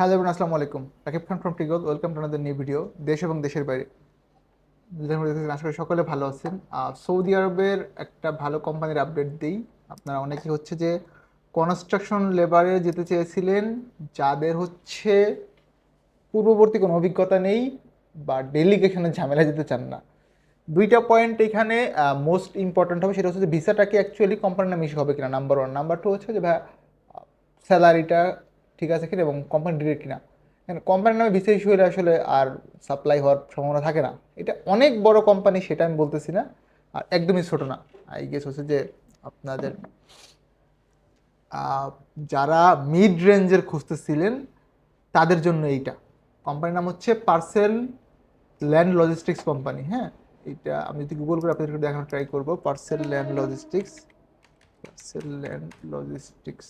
Hello everyone আসসালামু আলাইকুম Rakib Khan from টিগল welcome to another new video দেশ এবং দেশের বাইরে আশা করি সকলে ভালো আছেন। সৌদি আরবের একটা ভালো কোম্পানির আপডেট দিই। আপনারা অনেকে হচ্ছে যে কনস্ট্রাকশন লেবারে যেতে চেয়েছিলেন, যাদের হচ্ছে পূর্ববর্তী কোনো অভিজ্ঞতা নেই বা ডেলিগেশনের ঝামেলা যেতে চান না। দুইটা পয়েন্ট এখানে মোস্ট ইম্পর্ট্যান্ট হবে, সেটা হচ্ছে যে ভিসাটা কি অ্যাকচুয়ালি কোম্পানির নামে হবে কিনা নাম্বার ওয়ান নাম্বার টু হচ্ছে যে স্যালারিটা ঠিক আছে কিনা এবং কোম্পানি ডিরেক্ট কিনা। কোম্পানির নামে ভিসা ইস্যু হলে আসলে আর সাপ্লাই হওয়ার সম্ভাবনা থাকে না। এটা অনেক বড় কোম্পানি সেটা আমি বলতেছি না, আর একদমই ছোট না। আই গেস হচ্ছে যে আপনাদের যারা মিড রেঞ্জের খুঁজতেছিলেন, তাদের জন্য এইটা। কোম্পানির নাম হচ্ছে পার্সেল ল্যান্ড লজিস্টিক্স কোম্পানি হ্যাঁ? এটা আমি যদি গুগল করে আপনাদেরকে দেখানোর ট্রাই করব। Parcel land logistics parcel land logistics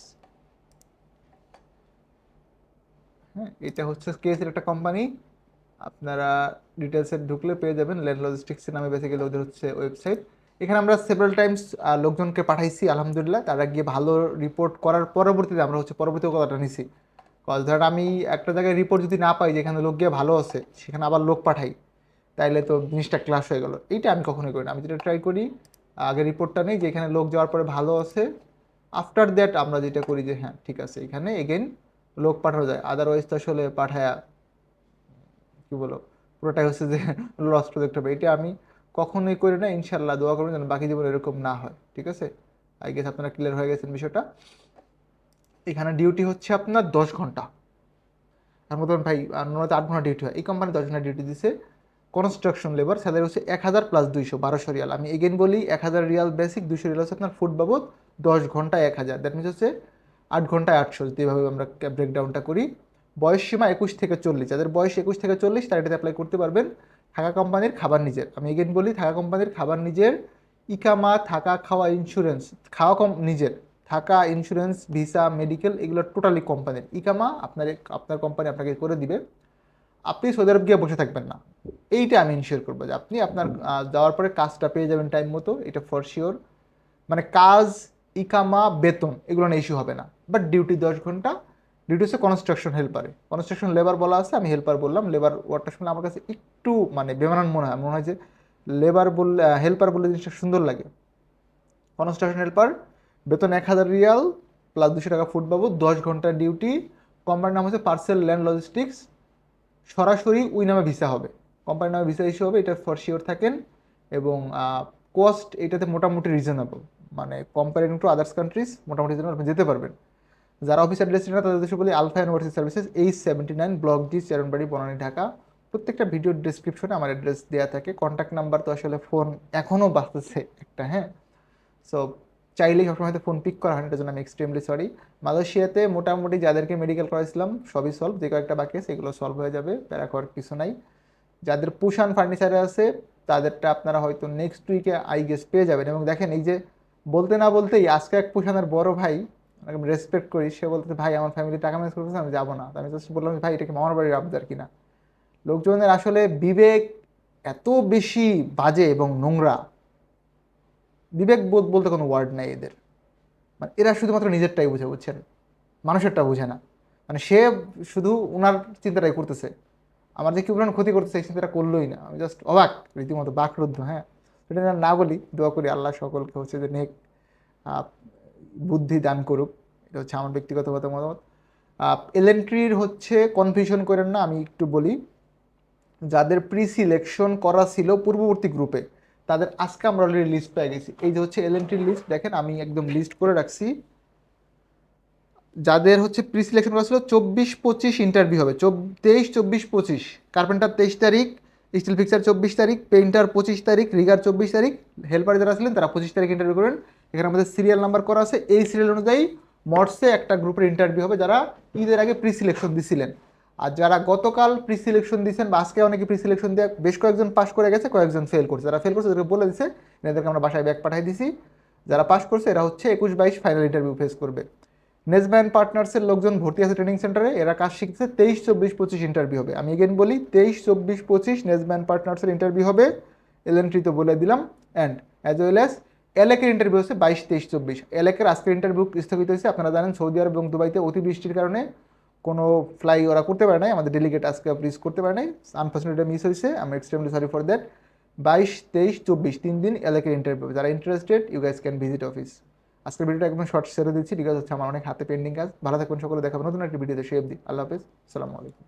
হ্যাঁ এটা হচ্ছে কেসের একটা কোম্পানি আপনারা ডিটেলসে ঢুকলে পেয়ে যাবেন। ল্যান্ড লজিস্টিক্সের নামে বেসিক্যালি ওদের হচ্ছে ওয়েবসাইট এখানে আমরা সেভারাল টাইমস লোকজনকে পাঠাইছি, আলহামদুলিল্লাহ। তারা গিয়ে ভালো রিপোর্ট করার পরবর্তীতে আমরা হচ্ছে পরবর্তী কথাটা নিছি। কজ ধর আমি একটা জায়গায় রিপোর্ট যদি না পাই, যেখানে লোক গিয়ে ভালো আছে, সেখানে আবার লোক পাঠাই, তাইলে তো জিনিসটা ক্লাস হয়ে গেল। এইটা আমি কখনোই করি না আমি যেটা ট্রাই করি, আগে রিপোর্টটা নেই যে এখানে লোক যাওয়ার পরে ভালো আছে। আফটার দ্যাট আমরা যেটা করি যে হ্যাঁ ঠিক আছে। এখানে এগেইন লোক পাঠানো যায়। আদারওয়াইজ তো আসলে পাঠায়া, কি বলো পুরোটাই হচ্ছে যে লস প্রজেক্ট হবে। এটা আমি কখনোই করি না ইনশাল্লাহ দোয়া করবেন যেন বাকি জীবন এরকম না হয়, ঠিক আছে? আই গেস আপনারা ক্লিয়ার হয়ে গেছেন বিষয়টা। এখানে ডিউটি হচ্ছে আপনার দশ ঘণ্টা। আর মতন ভাই নর্মালি আট ঘণ্টা ডিউটি হয়। এই কোম্পানি দশ ঘণ্টা ডিউটি দিছে। কনস্ট্রাকশন লেবার স্যালারি হচ্ছে এক হাজার প্লাস দুইশো, বারোশো রিয়াল। আমি এগেন বলি, এক হাজার রিয়াল বেসিক দুশো রিয়াল হচ্ছে আপনার ফুড বাবদ দশ ঘণ্টা এক হাজার। দ্যাট মিনস হচ্ছে আট ঘন্টায় আটশো, যদি এভাবে আমরা ব্রেকডাউনটা করি। বয়স সীমা একুশ থেকে চল্লিশ, যাদের বয়স একুশ থেকে চল্লিশ, তারা এটাতে অ্যাপ্লাই করতে পারবেন। থাকা কোম্পানির খাবার নিজের। আমি এগেন বলি, থাকা কোম্পানির খাবার নিজের। ইকামা, থাকা, খাওয়া ইন্স্যুরেন্স খাওয়া কম নিজের। থাকা ইন্স্যুরেন্স ভিসা মেডিকেল এগুলো টোটালি কোম্পানির ইকামা আপনার আপনার কোম্পানি আপনাকে করে দিবে। আপনি সৌদি আরব গিয়ে বসে থাকবেন না। এইটা আমি ইনশিওর করব যে আপনি আপনার যাওয়ার পরে কাজটা পেয়ে যাবেন টাইম মতো, এটা ফর শিওর মানে কাজ ইকামা, বেতন, এগুলো নিয়ে ইস্যু হবে না। বাট ডিউটি দশ ঘণ্টা ডিউটি হচ্ছে কনস্ট্রাকশন হেল্পারে কনস্ট্রাকশন লেবার বলা আছে, আমি হেল্পার বললাম। লেবার ওয়ার্ডটা শুনলে আমার কাছে একটু মানে বেমানান মনে হয়। মনে হয় যে লেবার বললে হেল্পার বললে জিনিসটা সুন্দর লাগে। কনস্ট্রাকশন হেল্পার বেতন এক হাজার রিয়াল প্লাস দুশো টাকা ফুট বাবদ, দশ ঘণ্টা ডিউটি কোম্পানির নাম হচ্ছে পার্সেল ল্যান্ড লজিস্টিক্স সরাসরি ওই নামে ভিসা হবে। কোম্পানির নামে ভিসা ইস্যু হবে, এটা ফর শিওর থাকেন। এবং কস্ট এটাতে মোটামুটি রিজনেবল মানে কম্পারিং টু আদার্স কান্ট্রিজ মোটামুটি রিজনেবল আপনি যেতে পারবেন। যারা অফিস অ্যাড্রেস না, তাদের দেশে বলি alpha university services H seventy nine block D Chairmanbari Banani Dhaka প্রত্যেকটা ভিডিও ডিসক্রিপশনে আমার অ্যাড্রেস দেওয়া থাকে। কন্ট্যাক্ট নাম্বার তো আসলে ফোন এখনও বাঁচতেছে একটা হ্যাঁ? সো চাইলেই সবসময় হয়তো ফোন পিক করা হয় এটার জন্য আমি এক্সট্রিমলি সরি মালয়েশিয়াতে মোটামুটি যাদেরকে মেডিকেল করাইছিলাম, সবই সলভ যে কয়েকটা বাকি সেগুলো সলভ হয়ে যাবে, প্যারা করার কিছু নাই। যাদের পুষান ফার্নিচারে আছে, তাদেরটা আপনারা হয়তো নেক্সট উইকে আই গেস পেয়ে যাবেন। এবং দেখেন এই যে বলতে না বলতেই আজকে এক পুষানের বড় ভাই আমি রেসপেক্ট করি, সে বলতে ভাই, আমার ফ্যামিলি টাকা ম্যানেজ করতেছে, আমি যাব না। আমি জাস্ট বললাম, ভাই, এটা কি মামার বাড়ির আবদার কিনা লোকজনের আসলে বিবেক এত বেশি বাজে এবং নোংরা। বিবেক বোধ বলতে কোনো ওয়ার্ড নাই এদের। মানে এরা শুধুমাত্র নিজেরটাই বুঝে, বুঝছেন? মানুষেরটা বুঝে না। মানে সে শুধু ওনার চিন্তাটাই করতেছে। আমার যে কি পরিমাণ ক্ষতি করতেছে, এই চিন্তাটা করলোই না। আমি জাস্ট অবাক, রীতিমতো বাকরুদ্ধ হ্যাঁ? এটা যেন না বলি, দোয়া করি আল্লাহ সকলকে হচ্ছে যে নেক বুদ্ধি দান করুক। এটা হচ্ছে আমার ব্যক্তিগত মতামত। এলেন্ট্রির হচ্ছে কনফিউশন করেন না, আমি একটু বলি। যাদের প্রি সিলেকশন করা ছিল পূর্ববর্তী গ্রুপে তাদের আজকে আমরা অলরেডি লিস্ট পেয়ে গেছি। এই যে হচ্ছে এলএনটির লিস্ট দেখেন আমি একদম লিস্ট করে রাখছি। যাদের হচ্ছে প্রি সিলেকশন করা ছিল, চব্বিশ পঁচিশ ইন্টারভিউ হবে। তেইশ, চব্বিশ, পঁচিশ। কার্পেন্টার তেইশ তারিখ স্টিল ফিক্সার চব্বিশ তারিখ, পেইন্টার পঁচিশ তারিখ, রিগার চব্বিশ তারিখ, হেল্পার যারা ছিলেন তারা পঁচিশ তারিখ ইন্টারভিউ করেন এখানে আমাদের সিরিয়াল নাম্বার করা আছে। এই সিরিয়াল অনুযায়ী মর্সে একটা গ্রুপের ইন্টারভিউ হবে যারা ঈদের আগে প্রি সিলেকশন দিছিলেন। আর যারা গতকাল প্রি সিলেকশন দিয়েছেন বা আজকে অনেকে প্রি সিলেকশন দিয়ে বেশ কয়েকজন পাস করে গেছে, কয়েকজন ফেল করছে। যারা ফেল করছে তাদেরকে বলে দিছে এনাদেরকে আমরা বাসায় ব্যাগ পাঠিয়ে দিছি। যারা পাস করছে, এরা হচ্ছে একুশ বাইশ ফাইনাল ইন্টারভিউ ফেস করবে। নেসব্যান পার্টনার্সের লোকজন ভর্তি আছে ট্রেনিং সেন্টারে এরা কাজ শিখছে তেইশ, চব্বিশ, পঁচিশ ইন্টারভিউ হবে। আমি এগেন বলি, তেইশ, চব্বিশ, পঁচিশ নেসব্যান পার্টনার্সের ইন্টারভিউ হবে। এলএনট্রি তো বলে দিলাম। অ্যান্ড অ্যাজ ওয়েল অ্যাজ এলেকের ইন্টারভিউ হচ্ছে বাইশ, তেইশ, চব্বিশ। এলেকের আজকের ইন্টারভিউ স্থগিত হয়েছে। আপনারা জানেন সৌদি আরব এবং দুবাইতে অতিবৃষ্টির কারণে কোনো ফ্লাই ওরা করতে পারে নাই। আমাদের ডেলিগেট আজকে প্লিজ করতে পারে নাই। আনফর্চুনেটলি মিস হয়েছে। আমি এক্সট্রিমলি সরি ফর দ্যাট বাইশ, তেইশ, চব্বিশ, তিন দিন এলাকার ইন্টারভিউ যারা interested you guys can visit office আজকের ভিডিওটা একদম শর্ট সেরে দিচ্ছি। ঠিক আছে, হচ্ছে আমার অনেক হাতে পেন্ডিং কাজ। ভালো থাকবেন সকলে দেখাবেন নতুন একটা ভিডিওতে। সে অব্দি আল্লাহ হাফেজ। সালামু আলাইকুম।